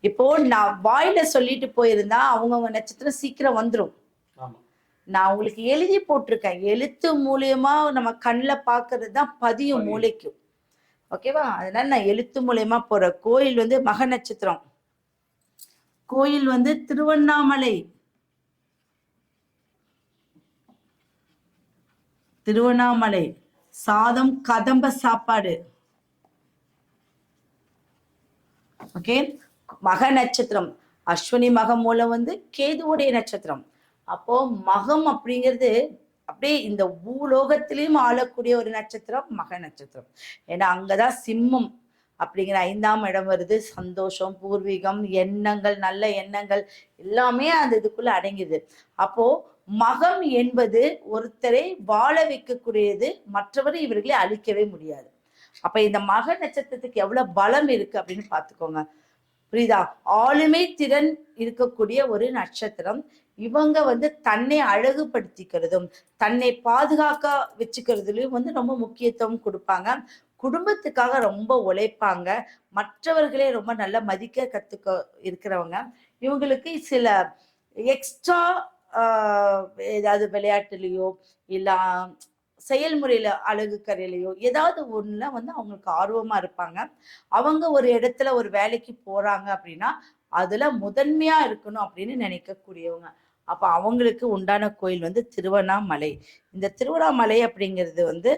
இப்போ நான் வாயில சொல்லிட்டு போயிருந்தா அவங்கவுங்க நட்சத்திரம் சீக்கிரம் வந்துரும். ஆமா. நான் உங்களுக்கு எழுதி போட்டிருக்கேன். எழுத்து மூலியமா நம்ம கண்ணில் பார்க்கறது தான் பதியும் பதியும். மூளைக்கும். ஓகேவா? அதனால நான் எழுத்து மூலியமா போற கோயில் வந்து மக நட்சத்திரம். கோயில் வந்து திருவண்ணாமலை. திருவண்ணாமலை. சாதம் கதம்ப சாப்பாடு. ஓகே? மக நட்சத்திரம் அஸ்வினி மகம் மூலம் வந்து கேதுவுடைய நட்சத்திரம். அப்போ மகம் அப்படிங்கிறது அப்படியே இந்த பூலோகத்திலையும் ஆளக்கூடிய ஒரு நட்சத்திரம் மக நட்சத்திரம் ஏன்னா அங்கதான் சிம்மம் அப்படிங்கிற ஐந்தாம் இடம் வருது. சந்தோஷம் பூர்வீகம் எண்ணங்கள் நல்ல எண்ணங்கள் எல்லாமே அந்த இதுக்குள்ள அடங்கிது. அப்போ மகம் என்பது ஒருத்தரை வாழ வைக்கக்கூடியது மற்றவரை இவர்களை அழிக்கவே முடியாது. அப்ப இந்த மக நட்சத்திரத்துக்கு எவ்வளவு பலம் இருக்கு அப்படின்னு பாத்துக்கோங்க புரியுதா? ஆளுமை திறன் இருக்கக்கூடிய ஒரு நட்சத்திரம். இவங்க வந்து தன்னை அழகுபடுத்திக்கிறதும் தன்னை பாதுகாக்க வச்சுக்கிறதுலயும் வந்து ரொம்ப முக்கியத்துவம் கொடுப்பாங்க. குடும்பத்துக்காக ரொம்ப உழைப்பாங்க. மற்றவர்களே ரொம்ப நல்லா மதிக்க கத்துக்க இருக்கிறவங்க. இவங்களுக்கு சில எக்ஸ்ட்ரா ஏதாவது விளையாட்டுலையோ இல்லை செயல்முறையில அழகு கரையிலையோ ஏதாவது ஒண்ணுல வந்து அவங்களுக்கு ஆர்வமா இருப்பாங்க. அவங்க ஒரு இடத்துல ஒரு வேலைக்கு போறாங்க அப்படின்னா அதுல முதன்மையா இருக்கணும் அப்படின்னு நினைக்கக்கூடியவங்க. அப்ப அவங்களுக்கு உண்டான கோயில் வந்து திருவண்ணாமலை. இந்த திருவண்ணாமலை அப்படிங்கிறது வந்து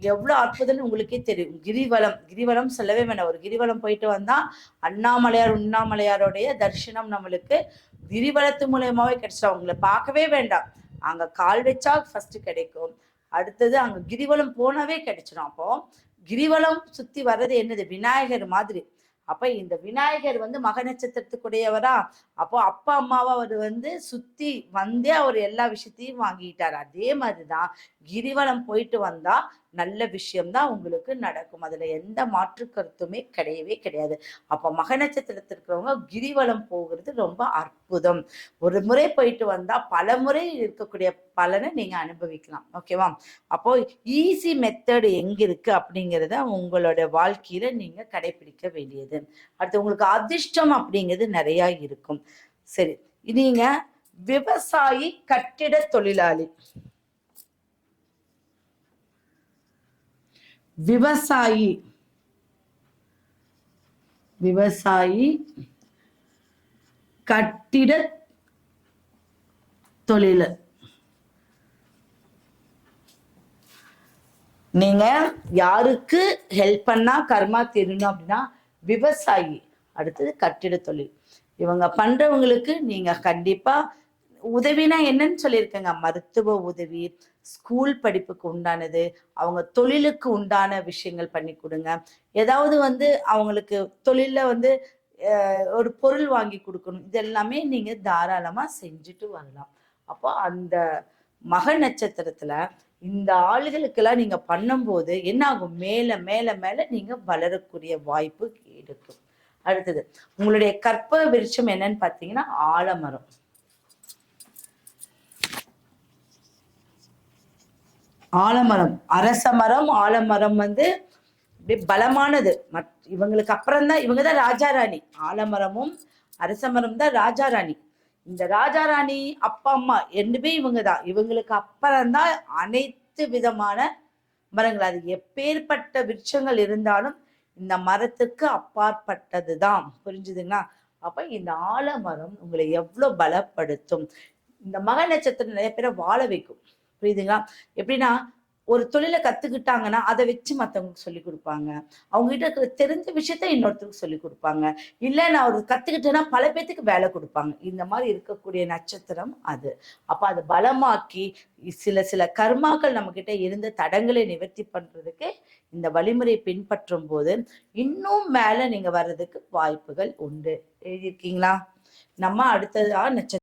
எவ்வளவு அற்புதம்னு உங்களுக்கே தெரியும். கிரிவலம் கிரிவலம் சொல்லவே வேண்டாம் ஒரு கிரிவலம் போயிட்டு வந்தா அண்ணாமலையார் உண்ணாமலையாருடைய தரிசனம் நம்மளுக்கு கிரிவலத்து மூலயமாவே கிடைச்சிடும். அவங்கள பார்க்கவே வேண்டாம். அங்க கால் வச்சா ஃபர்ஸ்ட் கிடைக்கும். அடுத்தது அங்க கிரிவலம் போனாவே கிடைச்சிடும் அப்போ. கிரிவலம் சுத்தி வர்றது என்னது? விநாயகர் மாதிரி. அப்ப இந்த விநாயகர் வந்து மக நட்சத்திரத்துக்குடையவரா? அப்போ அப்பா அம்மாவை அவர் வந்து சுத்தி வந்தே அவர் எல்லா விஷயத்தையும் வாங்கிட்டார். அதே மாதிரிதான் கிரிவலம் போயிட்டு வந்தா நல்ல விஷயம்தான் உங்களுக்கு நடக்கும். அதுல எந்த மாற்று கருத்துமே கிடையவே கிடையாது. அப்ப மக நட்சத்திரத்தில் இருக்கிறவங்க கிரிவலம் போகிறது ரொம்ப அற்புதம். ஒரு முறை போயிட்டு வந்தா பல முறை இருக்கக்கூடிய பலனை நீங்க அனுபவிக்கலாம். ஓகேவா? அப்போ ஈஸி மெத்தடு எங்க இருக்கு அப்படிங்கிறத உங்களோட வாழ்க்கையில நீங்க கடைபிடிக்க வேண்டியது. அடுத்து உங்களுக்கு அதிர்ஷ்டம் அப்படிங்கிறது நிறைய இருக்கும். சரி நீங்க விவசாயி கட்டிட தொழிலாளி. விவசாயி விவசாயி கட்டிட தொழில். நீங்க யாருக்கு ஹெல்ப் பண்ணா கர்மா தெரியணும் அப்படின்னா விவசாயி. அடுத்தது கட்டிட தொழில். இவங்க பண்றவங்களுக்கு நீங்க கண்டிப்பா உதவினா என்னன்னு சொல்லியிருக்கேங்க. மருத்துவ உதவி ஸ்கூல் படிப்புக்கு உண்டானது அவங்க தொழிலுக்கு உண்டான விஷயங்கள் பண்ணி கொடுங்க. ஏதாவது வந்து அவங்களுக்கு தொழில வந்து ஒரு பொருள் வாங்கி கொடுக்கணும். இது எல்லாமே நீங்க தாராளமா செஞ்சுட்டு வரலாம். அப்போ அந்த மக நட்சத்திரத்துல இந்த ஆளுகளுக்கெல்லாம் நீங்க பண்ணும்போது என்ன ஆகும் மேல மேல மேல நீங்க வளரக்கூடிய வாய்ப்பு இருக்கும். அடுத்தது உங்களுடைய கற்ப விருட்சம் என்னன்னு பார்த்தீங்கன்னா ஆலமரம். ஆலமரம். அரச மரம் ஆலமரம் வந்து அப்படியே பலமானது. மத் இவங்களுக்கு அப்புறம் தான் இவங்க தான் ராஜா ராணி. ஆலமரமும் அரச மரம் தான் ராஜா ராணி. இந்த ராஜா ராணி அப்பா அம்மா ரெண்டுமே இவங்க தான் இவங்களுக்கு அப்புறம் தான் அனைத்து விதமான மரங்கள். அது எப்பேற்பட்ட விருட்சங்கள் இருந்தாலும் இந்த மரத்துக்கு அப்பாற்பட்டது தான் புரிஞ்சுதுங்களா? அப்ப இந்த ஆலமரம் உங்களை எவ்வளவு பலப்படுத்தும்? இந்த மக நட்சத்திரம் நிறைய பேரை வாழ வைக்கும். புரியுதுங்களா? எப்படின்னா ஒரு தொழிலை கத்துக்கிட்டாங்கன்னா அதை வச்சு மத்தவங்களுக்கு சொல்லி கொடுப்பாங்க. அவங்க கிட்ட இருக்கிற தெரிஞ்ச விஷயத்த இன்னொருத்தருக்கு சொல்லி கொடுப்பாங்க. இல்ல நான் ஒரு கத்துக்கிட்டேன்னா பல பேத்துக்கு வேலை கொடுப்பாங்க. இந்த மாதிரி இருக்கக்கூடிய நட்சத்திரம் அது. அப்ப அதை பலமாக்கி சில சில கர்மாக்கள் நம்ம கிட்ட இருந்த தடங்களை நிவர்த்தி பண்றதுக்கு இந்த வழிமுறையை பின்பற்றும் போது இன்னும் மேல நீங்க வர்றதுக்கு வாய்ப்புகள் உண்டு. எழுதியிருக்கீங்களா? நம்ம அடுத்ததா நட்சத்திரம்